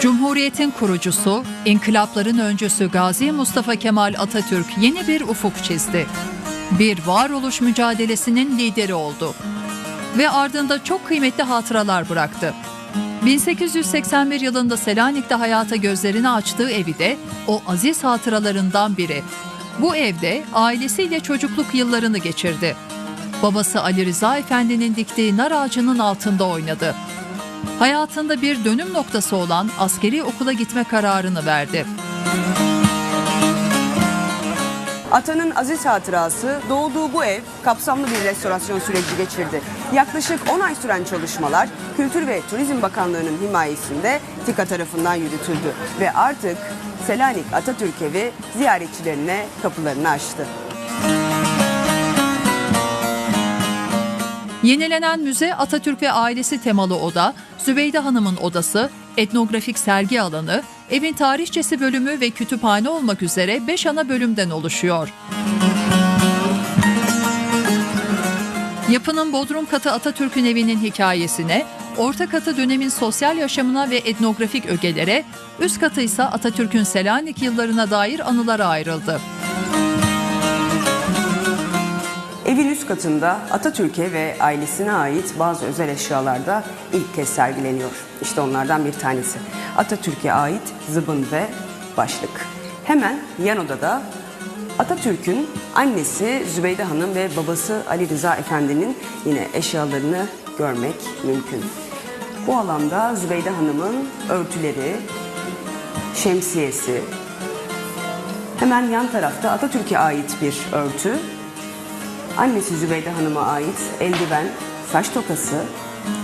Cumhuriyetin kurucusu, inkılapların öncüsü Gazi Mustafa Kemal Atatürk yeni bir ufuk çizdi. Bir varoluş mücadelesinin lideri oldu. Ve ardında çok kıymetli hatıralar bıraktı. 1881 yılında Selanik'te hayata gözlerini açtığı evi de o aziz hatıralarından biri. Bu evde ailesiyle çocukluk yıllarını geçirdi. Babası Ali Rıza Efendi'nin diktiği nar ağacının altında oynadı. Hayatında bir dönüm noktası olan askeri okula gitme kararını verdi. Atanın aziz hatırası doğduğu bu ev kapsamlı bir restorasyon süreci geçirdi. Yaklaşık 10 ay süren çalışmalar Kültür ve Turizm Bakanlığı'nın himayesinde TİKA tarafından yürütüldü ve artık Selanik Atatürk Evi ziyaretçilerine kapılarını açtı. Yenilenen müze Atatürk ve ailesi temalı oda, Zübeyde Hanım'ın odası, etnografik sergi alanı, evin tarihçesi bölümü ve kütüphane olmak üzere 5 ana bölümden oluşuyor. Yapının bodrum katı Atatürk'ün evinin hikayesine, orta katı dönemin sosyal yaşamına ve etnografik ögelere, üst katı ise Atatürk'ün Selanik yıllarına dair anılara ayrıldı. Katında Atatürk'e ve ailesine ait bazı özel eşyalar da ilk kez sergileniyor. İşte onlardan bir tanesi. Atatürk'e ait zıbın ve başlık. Hemen yan odada Atatürk'ün annesi Zübeyde Hanım ve babası Ali Rıza Efendi'nin yine eşyalarını görmek mümkün. Bu alanda Zübeyde Hanım'ın örtüleri, şemsiyesi, hemen yan tarafta Atatürk'e ait bir örtü Annesi Zübeyde Hanım'a ait eldiven, saç tokası.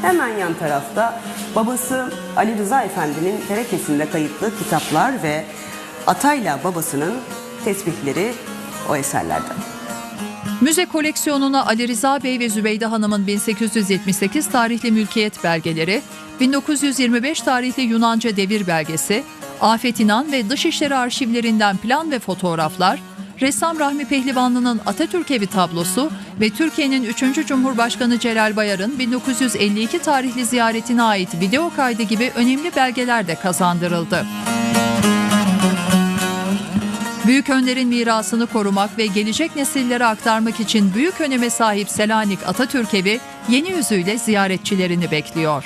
Hemen yan tarafta babası Ali Rıza Efendi'nin terekesinde kayıtlı kitaplar ve atayla babasının tesbihleri o eserlerden. Müze koleksiyonuna Ali Rıza Bey ve Zübeyde Hanım'ın 1878 tarihli mülkiyet belgeleri, 1925 tarihli Yunanca devir belgesi, Afet İnan ve Dışişleri arşivlerinden plan ve fotoğraflar, ressam Rahmi Pehlivanlı'nın Atatürk Evi tablosu ve Türkiye'nin 3. Cumhurbaşkanı Celal Bayar'ın 1952 tarihli ziyaretine ait video kaydı gibi önemli belgeler de kazandırıldı. Büyük Önder'in mirasını korumak ve gelecek nesillere aktarmak için büyük öneme sahip Selanik Atatürk Evi yeni yüzüyle ziyaretçilerini bekliyor.